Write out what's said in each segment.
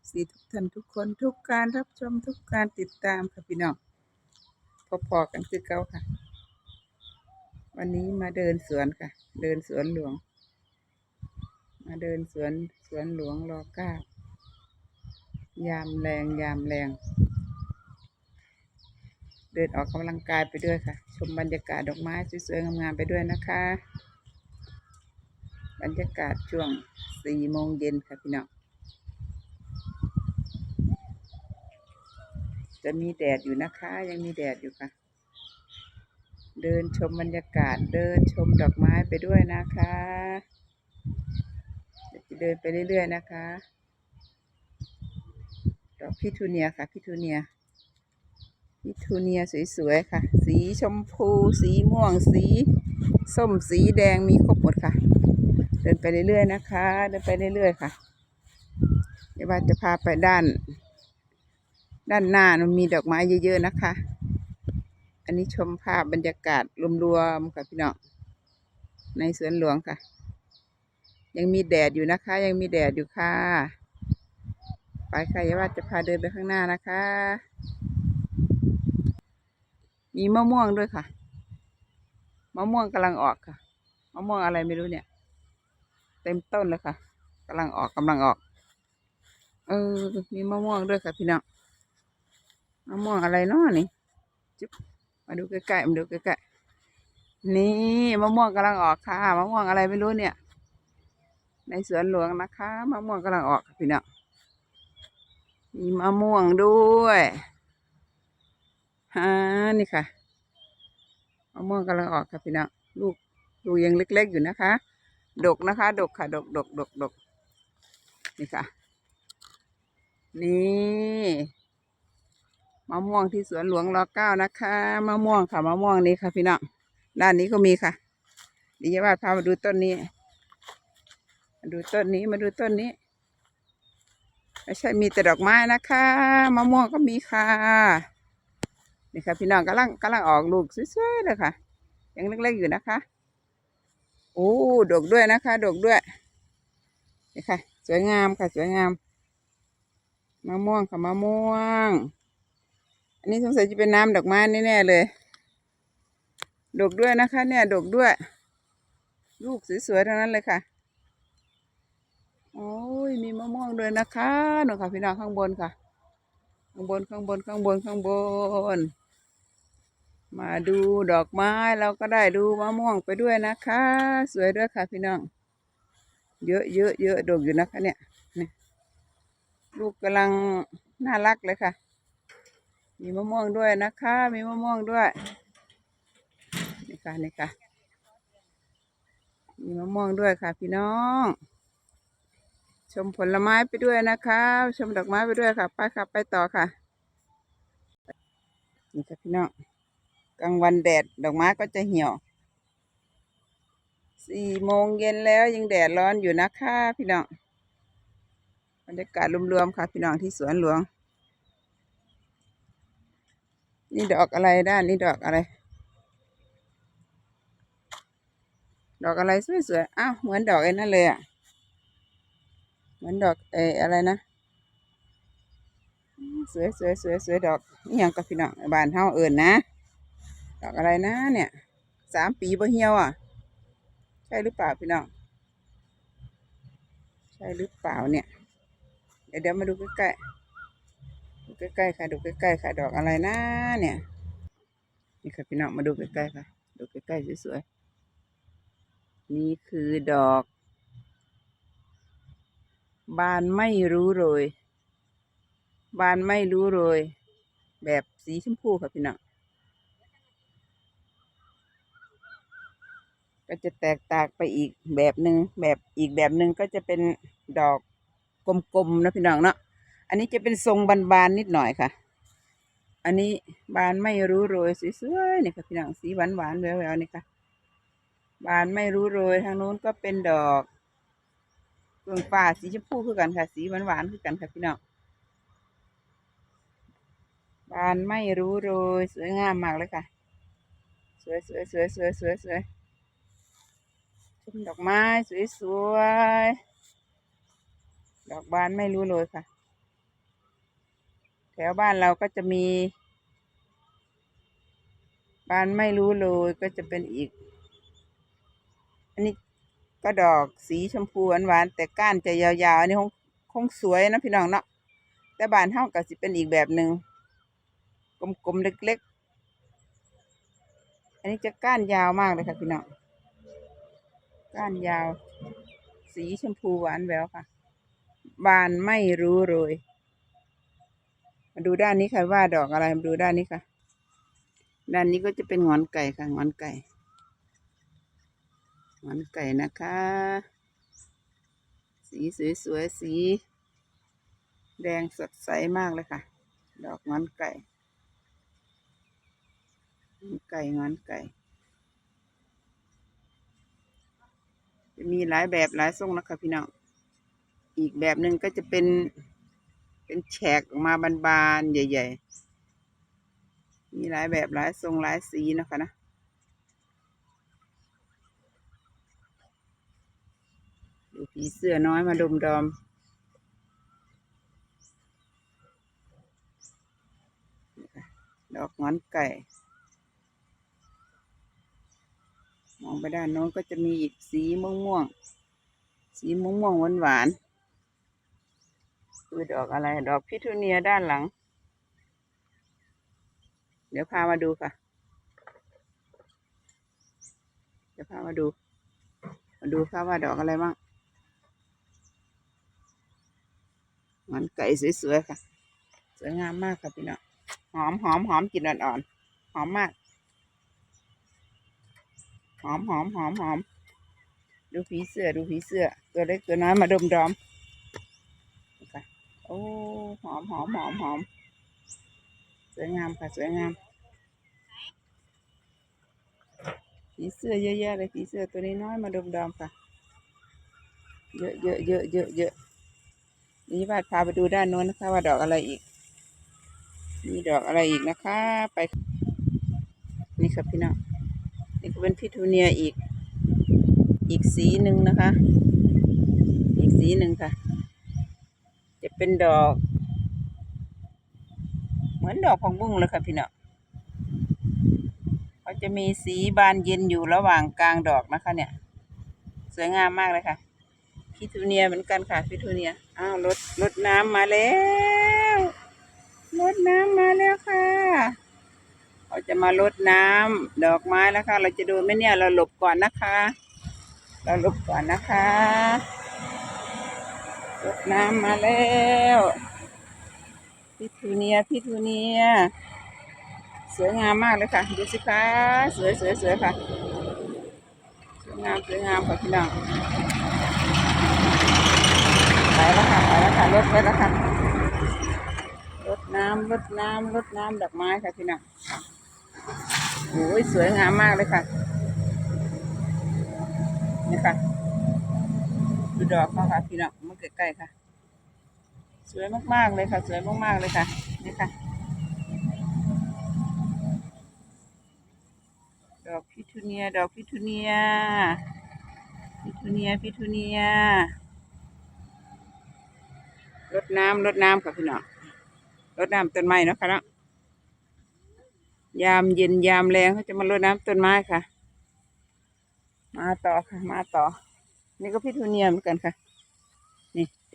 FC ทุกท่านทุกคนทุกการรับชมทุกการติดตามค่ะพี่น้องพอๆกันคือเก่าค่ะ วันนี้มาเดินสวนค่ะ เดินสวนหลวง มาเดินสวนสวนหลวงรอเก้ายามแรงยามแรง เดินออกกำลังกายไปด้วยค่ะ ชมบรรยากาศดอกไม้สวยๆงามๆไปด้วยนะคะ บรรยากาศช่วงสี่โมงเย็นค่ะพี่น้อง จะมีแดดอยู่นะคะ ยังมีแดดอยู่ค่ะ เดินชมบรรยากาศเดินชมดอกไม้ไปด้วยนะคะเดี๋ยวจะเดินไปเรื่อยๆนะคะ ดอกพิทูเนียค่ะพิทูเนียพิทูเนียสวยๆค่ะ สีชมพู สีม่วงสี ส้มสีแดงมีครบหมดค่ะ เดินไปเรื่อยๆนะคะ เดินไปเรื่อยๆค่ะเดี๋ยวว่าจะพาไปด้าน ด้านหน้ามันมีดอกไม้เยอะๆนะคะ อันนี้ชมภาพบรรยากาศรวมๆค่ะพี่น้องในสวนหลวงค่ะ ยังมีแดดอยู่นะคะ ยังมีแดดอยู่ค่ะ ไปค่ะยาว่าจะพาเดินไปข้างหน้านะคะ มีมะม่วงด้วยค่ะ มะม่วงกำลังออกค่ะ มะม่วงอะไรไม่รู้เนี่ย เต็มต้นเลยค่ะกำลังออกกำลังออก เออ มีมะม่วงด้วยค่ะพี่น้อง มะม่วงอะไรเนาะนี่จุ๊บมาดูใกล้ๆมาดูใกล้ๆนี่มะม่วงกำลังออกค่ะมะม่วงอะไรไม่รู้เนี่ย ในสวนหลวงนะคะมะม่วงกำลังออกพี่น้องมีมะม่วงด้วยฮ่านี่ค่ะมะม่วงกำลังออกค่ะพี่น้องลูกลูกยังเล็ก ๆ อยู่นะคะ ดกนะคะ ดกค่ะ ดกดกดกดกนี่ค่ะ นี่ มะม่วงที่สวนหลวงรอเก้านะคะมะม่วงค่ะมะม่วงนี้ค่ะพี่น้องด้านนี้ก็มีค่ะเดี๋ยวว่าพามาดูต้นนี้ มาดูต้นนี้มาดูต้นนี้ไม่ใช่มีแต่ดอกไม้นะคะมะม่วงก็มีค่ะนี่ค่ะพี่น้องกำลังกำลังออกลูกสวยๆเลยค่ะยังเล็กๆอยู่นะคะโอ้ดกด้วยนะคะ ดกด้วยนี่ค่ะ สวยงามค่ะสวยงามมะม่วงค่ะมะม่วง อันนี้สงสัยจะเป็นน้ำดอกไม้แน่ๆเลย ดกด้วยนะคะ เนี่ยดกด้วย ลูกสวยๆทั้งนั้นเลยค่ะ โอ้ยมีมะม่วงด้วยนะคะหนูค่ะพี่น้องข้างบนค่ะ ข้างบนข้างบนข้างบนข้างบน มาดูดอกไม้เราก็ได้ดูมะม่วงไปด้วยนะคะ สวยด้วยค่ะพี่น้อง เยอะเยอะเยอะดกอยู่นะคะเนี่ย ลูกกำลังน่ารักเลยค่ะ มีมะม่วงด้วยนะคะ มีมะม่วงด้วยนี่ค่ะนี่ค่ะมีมะม่วงด้วยค่ะ พี่น้อง ชมผลไม้ไปด้วยนะคะ ชมดอกไม้ไปด้วยค่ะ ไปค่ะ ไปต่อค่ะนี่ค่ะพี่น้องกลางวันแดดดอกไม้ก็จะเหี่ยวสี่โมงเย็นแล้วยังแดดร้อนอยู่นะคะ พี่น้องบรรยากาศรวมๆค่ะ พี่น้องที่สวนหลวง นี่ดอกอะไรด้านนี้ดอกอะไร ดอกอะไรสวยๆ อ้าวเหมือนดอกไอ้นั่นเลยอะ เหมือนดอกเอออะไรนะ สวยสวยสวยสวยดอกนี่ยังกับพี่น้องบานเฮาเอิญนะ ดอกอะไรนะ เนี่ย สามปีบ่เหี่ยวอะ ใช่หรือเปล่าพี่น้อง ใช่หรือเปล่าเนี่ย เดี๋ยวเดี๋ยวมาดูใกล้ๆ ดูใกล้ๆค่ะ ดูใกล้ๆค่ะ ดอกอะไรนะเนี่ย นี่ค่ะพี่น้องมาดูใกล้ๆค่ะ ดูใกล้ๆสวยๆ นี่คือดอก บานไม่รู้โรย บานไม่รู้โรย แบบสีชมพูค่ะพี่น้อง ก็จะแตกต่างไปอีกแบบหนึ่งแบบอีกแบบหนึ่งก็จะเป็นดอกกลมๆนะพี่น้องเนาะ อันนี้จะเป็นทรงบานๆนิดหน่อยค่ะ อันนี้บานไม่รู้โรยสวยๆนี่ค่ะพี่น้องสีหวานๆแววๆนี่ค่ะ บานไม่รู้โรยทางนู้นก็เป็นดอกเฟืองฟ้าสีชมพูคือกันค่ะ สีหวานๆคือกันค่ะพี่น้องบานไม่รู้โรยสวยงามมากเลยค่ะ สวยสวยสวยสวยสวยสวยชมดอกไม้สวยสวยดอกบานไม่รู้โรยค่ะ แถวบ้านเราก็จะมีบ้านไม่รู้โรยก็จะเป็นอีก อันนี้ก็ดอกสีชมพูหวานๆแต่ก้านจะยาวๆ อันนี้คงคงสวยนะพี่น้องเนาะแต่บ้านเฮาก็สิเป็นอีกแบบหนึ่งกลมๆเล็กๆ อันนี้จะก้านยาวมากเลยค่ะพี่น้องก้านยาว สีชมพูหวานแหววค่ะ บานไม่รู้โรย มาดูด้านนี้ค่ะว่าดอกอะไรมาดูด้านนี้ค่ะ ด้านนี้ก็จะเป็นงอนไก่ค่ะงอนไก่งอนไก่นะคะ สีสวยๆสีแดงสดใสมากเลยค่ะ ดอกงอนไก่งอนไก่งอนไก่ จะมีหลายแบบหลายทรงนะคะพี่น้องอีกแบบหนึ่งก็จะเป็น เป็นแฉกออกมาบานๆ ใหญ่ ๆ มีหลายแบบหลายทรงหลายสีนะคะนะดูผีเสื้อน้อยมาดมดอมดอกงอนไก่ มองไปด้านโน้นก็จะมีอีกสีม่วงม่วงๆสีม่วงม่วงหวานหวานๆ คือดอกอะไร ดอกพิทูเนียด้านหลัง เดี๋ยวพามาดูค่ะ เดี๋ยวพามาดู มาดูค่ะว่าดอกอะไรบ้างงอนไก่สวยๆค่ะ สวยงามมากค่ะพี่น้องหอมหอมหอมกลิ่นอ่อนๆหอมมาก หอมหอมหอมหอมดูผีเสื้อดูผีเสื้อตัวเล็กตัวน้อยมาดมดอม โอ้หอมหอมหอมหอมสวยงามค่ะสวยงามผีเสื้อเยอะแยะเลยผีเสื้อตัวนี้น้อยมาดมดอมค่ะ เยอะเยอะเยอะเยอะเยอะนี่วาดพาไปดูด้านโน้นนะคะ ว่าดอกอะไรอีก มีดอกอะไรอีกนะคะ ไป นี่ครับพี่น้องนี่ก็เป็นพิทูเนียอีก อีกสีหนึ่งนะคะ อีกสีหนึ่งค่ะ จะเป็นดอก เหมือนดอกผักบุ้งเลยค่ะพี่น้องเขาจะมีสีบานเย็นอยู่ระหว่างกลางดอกนะคะ เนี่ย สวยงามมากเลยค่ะพิทูเนียเหมือนกันค่ะพิทูเนียอ้าวรถรถน้ำมาแล้วรถน้ำมาแล้วค่ะเขาจะมารดน้ำดอกไม้แล้วค่ะเราจะดูไหมเนี่ยเราหลบก่อนนะคะ เราหลบก่อนนะคะ รดน้ำมาแล้วพิทูเนียพิทูเนีย สวยงามมากเลยค่ะ ดูสิคะสวยสวยสวยค่ะ สวยงามสวยงามค่ะพี่น้องไปแล้วค่ะไปแล้วค่ะรถไปแล้วค่ะรดน้ำรดน้ำรดน้ำดอกไม้ค่ะพี่น้องโอ้ยสวยงามมากเลยค่ะนี่ค่ะดูดอกเขาค่ะพี่น้อง ใกล้ๆค่ะ สวยมากๆเลยค่ะ สวยมากๆเลยค่ะ นี่ค่ะ ดอกพิทูเนีย ดอกพิทูเนีย พิทูเนีย พิทูเนียรดน้ำรดน้ำค่ะพี่น้องรดน้ำต้นไม้เนาะค่ะเนาะยามเย็นยามแรงเขาจะมารดน้ำต้นไม้ค่ะ มาต่อค่ะ มาต่อ นี่ก็พิทูเนียเหมือนกันค่ะ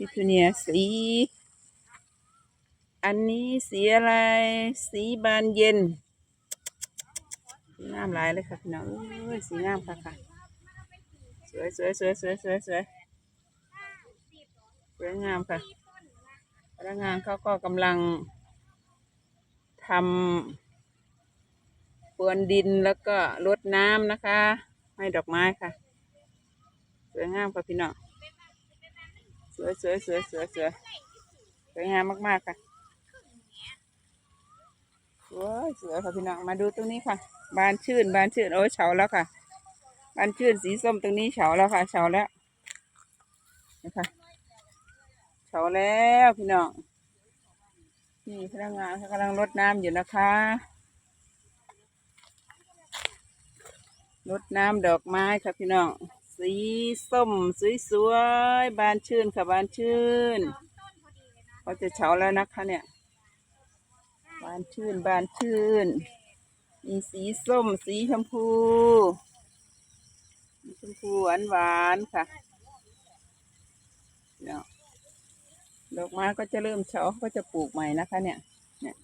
พิทูเนียสี อันนี้สีอะไร สีบานเย็นงามหลายเลยค่ะพี่น้องสีงามค่ะค่ะ สวยสวยสวยสวยสวยสวยสวยงามค่ะพนักงานเขาก็กำลังทำปวนดินแล้วก็รดน้ำนะคะ ให้ดอกไม้ค่ะ สวยงามค่ะพี่น้อง วยสวยสวยสวยสวยสวยงามมากๆค่ะสวยสวยค่ะพี่น้องมาดูตรงนี้ค่ะ บานชื่นบานชื่นโอ้ยเฉาแล้วค่ะ บานชื่นสีส้มตรงนี้เฉาแล้วค่ะเฉาแล้วนะคะเฉาแล้วพี่น้องนี่พนักงานเขากำลังรดน้ำอยู่นะคะรดน้ำดอกไม้ค่ะพี่น้อง สีส้มสวยๆบานชื่นค่ะบานชื่นเขาจะเฉาแล้วนะคะเนี่ย บานชื่นบานชื่น มีสีส้มสีชมพูสีชมพูหวานหวานๆค่ะเนาะดอกไม้ก็จะเริ่มเฉาก็จะปลูกใหม่นะคะเนี่ยเนี่ย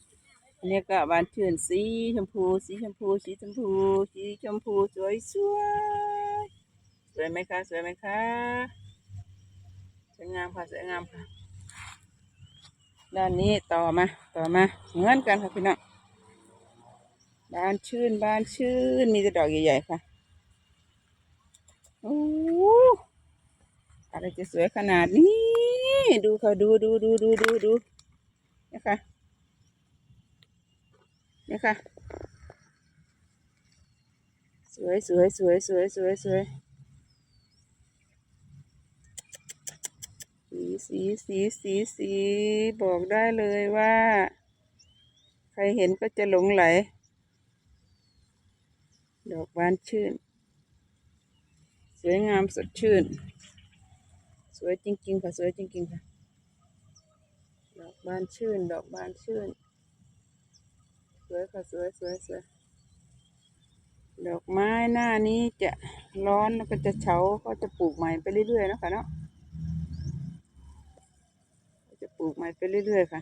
อันนี้ก็บานชื่นสีชมพู สีชมพู สีชมพู สีชมพูสวยสวย สวยไหมคะ สวยไหมคะ สวยงามค่ะ สวยงามค่ะ ด้านนี้ต่อมา ต่อมา เหมือนกันค่ะพี่น้อง บานชื่น บานชื่น มีแต่ดอกใหญ่ๆค่ะโอ้อะไรจะสวยขนาดนี้ ดูค่ะ ดูดูดูดูดูดูนี่ยค่ะนี่ยค่ะสวยสวยสวยสวยสวยสวย สีสีสีสีสีบอกได้เลยว่า ใครเห็นก็จะหลงไหล ดอกบานชื่น สวยงามสดชื่น สวยจริง ๆ ค่ะ สวยจริง ๆ ค่ะ ดอกบานชื่น ดอกบานชื่น สวยค่ะ สวยสวยสวยดอกไม้หน้านี้จะร้อนแล้วก็จะเฉาก็จะปลูกใหม่ไปเรื่อยๆนะคะเนาะก็จะ ปลูกม่ไปเรื่อย ๆ ค่ะ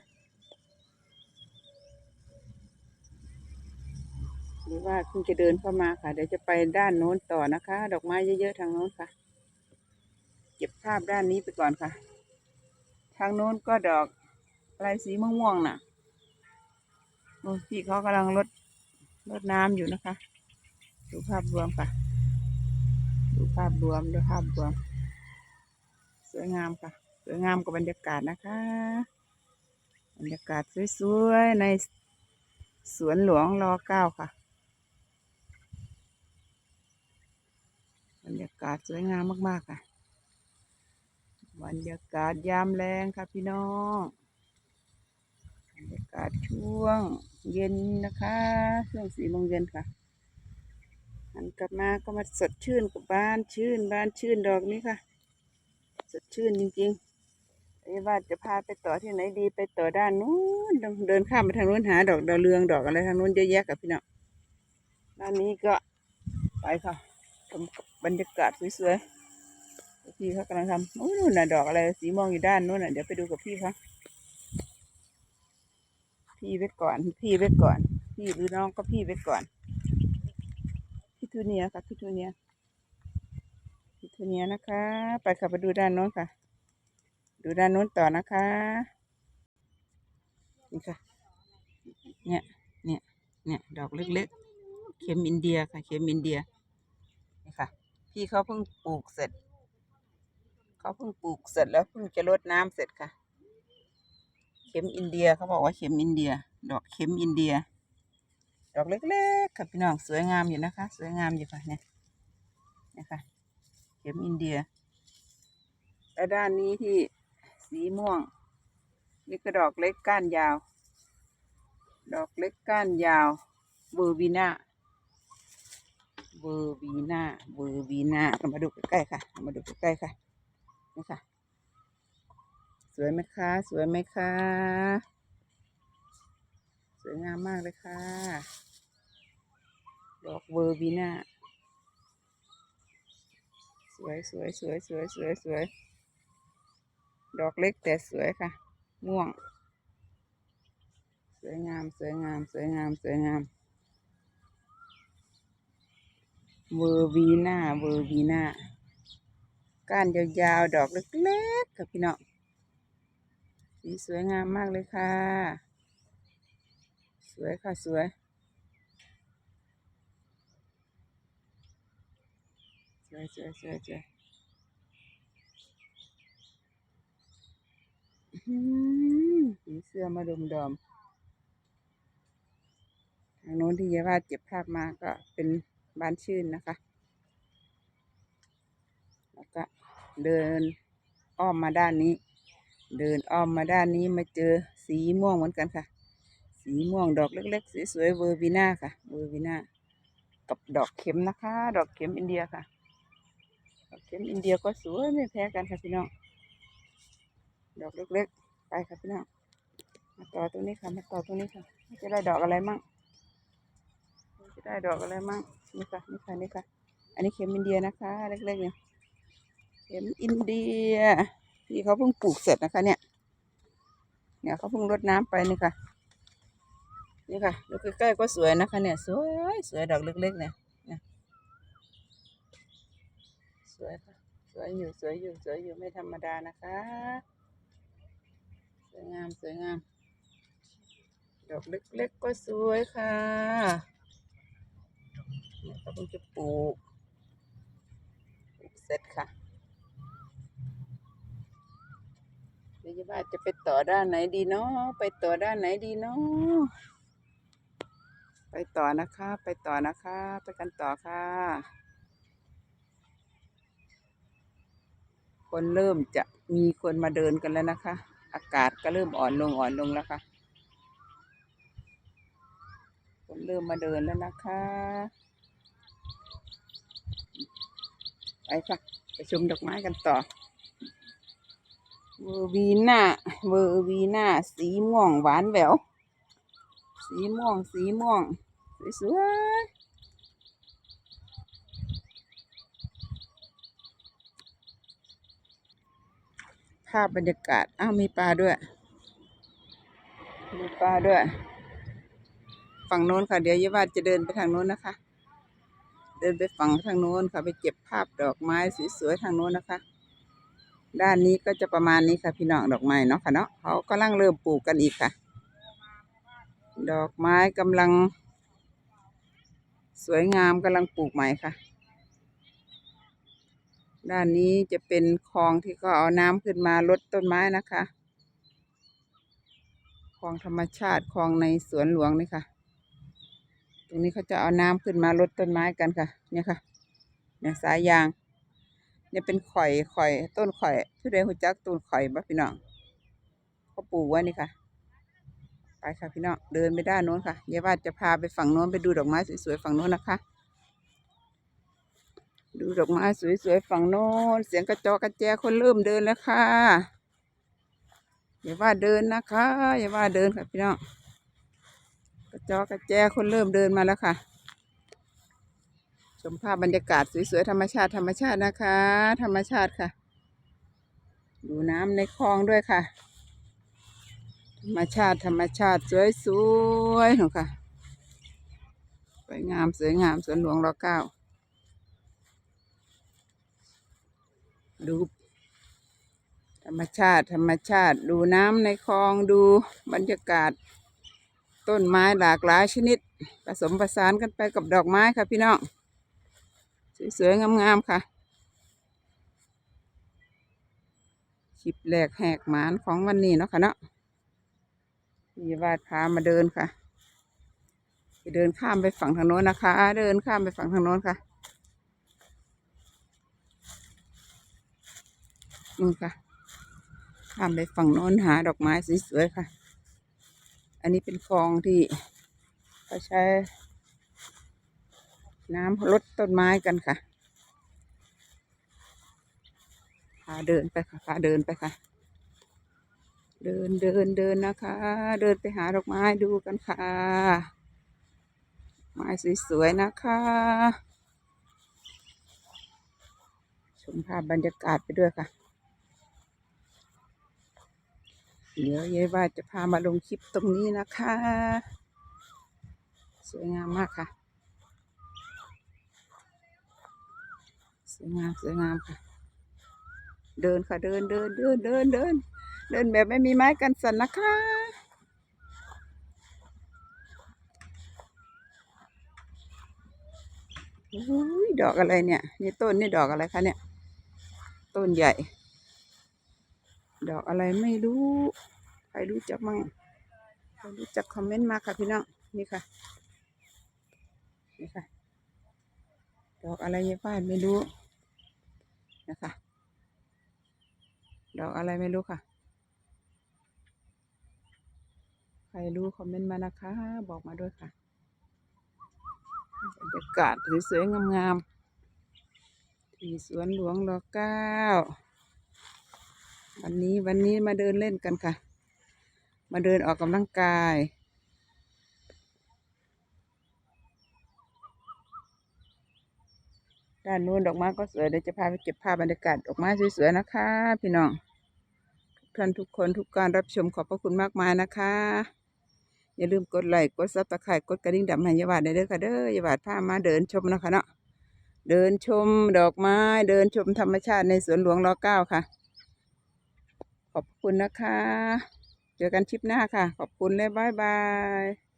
หรือว่าคุณจะเดินเข้ามาค่ะ เดี๋ยวจะไปด้านโน้นต่อนะคะ ดอกไม้เยอะๆทางโน้นค่ะ เก็บภาพด้านนี้ไปก่อนค่ะ ทางโน้นก็ดอกอะไรสีม่วงๆน่ะโอ้พี่เขากำลังรดรดน้ำอยู่นะคะ ดูภาพรวมค่ะ ดูภาพรวมดูภาพรวม สวยงามค่ะ สวยงามกับบรรยากาศนะคะ บรรยากาศสวยๆในสวนหลวงรอเก้าค่ะ บรรยากาศสวยงามมากๆค่ะ บรรยากาศยามแรงค่ะพี่น้อง บรรยากาศช่วงเย็นนะคะ ช่วงสี่โมงเย็นค่ะหันกลับมาก็มาสดชื่นกับบ้านชื่นบ้านชื่นดอกนี้ค่ะ สดชื่นจริงๆ ไอ้ว่าจะพาไปต่อที่ไหนดีไปต่อด้านนู้นเดินข้ามไปทางนู้นหา ดอกดาวเรืองดอกอะไรทางนู้นเยอะแยะกับพี่น้องด้านนี้ก็ไปค่ะบรรยากาศสวยๆพี่เขากำลังทำโอ้นู่นน่ะดอกอะไรสีม่วงอยู่ด้านนู้นน่ะเดี๋ยวไปดูกับพี่เขาพี่ไว้ก่อน พี่ไว้ก่อน พี่หรือน้องก็พี่ไว้ก่อนพิทูเนียค่ะพิทูเนียพิทูเนียนะคะ ไปค่ะไปดูด้านโน้นค่ะ ดูด้านโน้นต่อนะคะ นี่ค่ะ เนี่ย เนี่ย เนี่ย ดอกเล็กๆ เข็มอินเดียค่ะ เข็มอินเดีย นี่ค่ะ พี่เขาเพิ่งปลูกเสร็จ เขาเพิ่งปลูกเสร็จแล้วเพิ่งจะรดน้ำเสร็จค่ะ เข็มอินเดียเขาบอกว่าเข็มอินเดีย ดอกเข็มอินเดีย ดอกเล็กๆค่ะพี่น้อง สวยงามอยู่นะคะ สวยงามอยู่ค่ะ เนี่ย นะคะ เข็มอินเดียและด้านนี้ที่ สีม่วง นี่ก็ดอกเล็กก้านยาว ดอกเล็กก้านยาวเบอร์บีนาเบอร์บีนาเบอร์บีนาเรามาดูใกล้ๆค่ะ มาดูใกล้ๆค่ะนี่ค่ะ สวยไหมคะ สวยไหมคะ สวยงามมากเลยค่ะ ดอกเวอร์บีนาสวยสวยสวยสวยสวยสวย ดอกเล็กแต่สวยค่ะ ม่วง สวยงาม สวยงาม สวยงาม สวยงาม เวอร์บีนาเวอร์บีนาก้านยาวๆ ดอกเล็กๆ ค่ะพี่น้อง สีสวยงามมากเลยค่ะ สวยค่ะ สวยสวยสวยสวยสวยอื้อหือ ผีเสื้อมาดมดอมทางโน้นที่ยายว่าเจ็บภาพมาก็เป็นบ้านชื่นนะคะ แล้วก็เดินอ้อมมาด้านนี้ เดินอ้อมมาด้านนี้มาเจอสีม่วงเหมือนกันค่ะ สีม่วงดอกเล็ก ๆ สวยๆเวอร์วีนาค่ะ เวอร์วีนากับดอกเข็มนะคะ ดอกเข็มอินเดียค่ะ ดอกเข็มอินเดียก็สวยไม่แพ้กันค่ะพี่น้อง ดอกเล็กๆ ไปค่ะพี่น้อง มาต่อตรงนี้ค่ะ มาต่อตรงนี้ค่ะ จะได้ดอกอะไรมั่ง จะได้ดอกอะไรมั่ง นี่ค่ะ นี่ค่ะ นี่ค่ะ อันนี้เข็มอินเดียนะคะ เล็กๆเนี่ย เข็มอินเดีย ที่เขาเพิ่งปลูกเสร็จนะคะ เนี่ย เนี่ยเขาเพิ่งรดน้ำไปนี่ค่ะ นี่ค่ะดูใกล้ๆก็สวยนะคะ เนี่ย สวยสวยดอกเล็กๆเนี่ยสวยค่ะสวยอยู่สวยอยู่สวยอยู่ไม่ธรรมดานะคะ วยงามสวยงาม ดอกเล็กๆก็สวยค่ะเนี่ยเขาเพิ่งจะปลูกปลูกเสร็จค่ะเดี๋ยวจะว่าจะไปต่อด้านไหนดีเนาะไปต่อด้านไหนดีเนาะไปต่อนะคะ ไปต่อนะคะ ไปกันต่อค่ะ คนเริ่มจะมีคนมาเดินกันแล้วนะคะ อากาศก็เริ่มอ่อนลงอ่อนลงแล้วค่ะคนเริ่มมาเดินแล้วนะคะไปค่ะไปชมดอกไม้กันต่อเวอร์วีน่าเวอร์วีน่าสีม่วงหวานแหววสีม่วงสีม่วงสวยๆาพบรรยากาศ อ้าวมีปลาด้วย มีปลาด้วย ฝั่งโน้นค่ะ เดี๋ยวยี่วาดจะเดินไปทางโน้นนะคะ เดินไปฝั่งทางโน้นค่ะ ไปเก็บภาพดอกไม้สวยๆทางโน้นนะคะ ด้านนี้ก็จะประมาณนี้ค่ะพี่น้องดอกไม้เนาะค่ะเนาะเขากำลังเริ่มปลูกกันอีกค่ะ ดอกไม้กำลัง สวยงามกำลังปลูกใหม่ค่ะ ด้านนี้จะเป็นคลองที่เขาเอาน้ำขึ้นมาลดต้นไม้นะคะคลองธรรมชาติคลองในสวนหลวงนี่ค่ะ ตรงนี้เขาจะเอาน้ำขึ้นมาลดต้นไม้กันค่ะ เนี่ยค่ะ เนี่ยสายยาง เนี่ยเป็นข่อยข่อย ต้นข่อยผู้ใดหูจักต้นข่อยบ้าพี่น้องเขาปลูกไว้นี่ค่ะ ไปค่ะพี่น้องเดินไปด้านโน้นค่ะยายว่าจะพาไปฝั่งโน้นไปดูดอกไม้สวยๆฝั่งโน้นนะคะ ดูดอกไม้สวยๆฝั่งโน้น เสียงกระจอกกระแจคนเริ่มเดินแล้วค่ะ อย่าว่าเดินนะคะ อย่าว่าเดินค่ะพี่น้อง กระจอกกระแจคนเริ่มเดินมาแล้วค่ะชมภาพบรรยากาศสวยๆธรรมชาติธรรมชาตินะคะ ธรรมชาติค่ะ ดูน้ำในคลองด้วยค่ะ ธรรมชาติธรรมชาติสวยๆหนูค่ะสวยงามสวยงามสวนหลวงรอเก้า ดูธรรมชาติธรรมชาติดูน้ำในคลองดูบรรยากาศ ต้นไม้หลากหลายชนิด ผสมผสานกันไปกับดอกไม้ค่ะพี่น้อง สวยๆงามๆค่ะคลิปแรกแหกหมานของวันนี้เนาะค่ะเนาะพี่วาดพามาเดินค่ะไปเดินข้ามไปฝั่งทางโน้นนะคะ เดินข้ามไปฝั่งทางโน้นค่ะ นู่นค่ะ ข้ามไปฝั่งโน้นหาดอกไม้สวยๆค่ะ อันนี้เป็นคลองที่เขาใช้ น้ำลดต้นไม้กันค่ะพาเดินไปค่ะพาเดินไปค่ะ เดินเดินเดินนะคะ เดินไปหาดอกไม้ดูกันค่ะ ไม้สวยๆนะคะชมภาพบรรยากาศไปด้วยค่ะ เดี๋ยวยายว่าจะพามาลงคลิปตรงนี้นะคะ สวยงามมากค่ะ สวยงามสวยงามค่ะ เดินค่ะเดินเดินเดินเดินเดิน เดินแบบไม่มีไม้กันสั่นนะคะอุ้ยดอกอะไรเนี่ย นี่ต้นนี่ดอกอะไรคะเนี่ย ต้นใหญ่ ดอกอะไรไม่รู้ ใครรู้จักมั่งใครรู้จักคอมเมนต์มาค่ะพี่น้องนี่ค่ะนี่ค่ะ ดอกอะไรยี่ป้ายไม่รู้นะคะ ดอกอะไรไม่รู้ค่ะ ใครรู้คอมเมนต์มานะคะ บอกมาด้วยค่ะบรรยากาศสวยๆงามๆที่สวนหลวงรอเก้า วันนี้วันนี้มาเดินเล่นกันค่ะ มาเดินออกกำลังกาย ด้านนู้นดอกไม้ก็สวยเดี๋ยวจะพาไปเก็บภาพบรรยากาศดอกไม้สวยๆนะคะ พี่น้องทุกท่านทุกคนทุกการรับชมขอบพระคุณมากมายนะคะ อย่าลืมกดไลค์กดซับสไครต์กดกระดิ่งดำให้ยาบาดได้เด้อค่ะเด้อยาบาดพามาเดินชมนะคะเนาะเดินชมดอกไม้เดินชมธรรมชาติในสวนหลวงรอเก้าค่ะ ขอบคุณนะคะ เจอกันคลิปหน้าค่ะ ขอบคุณและบายบาย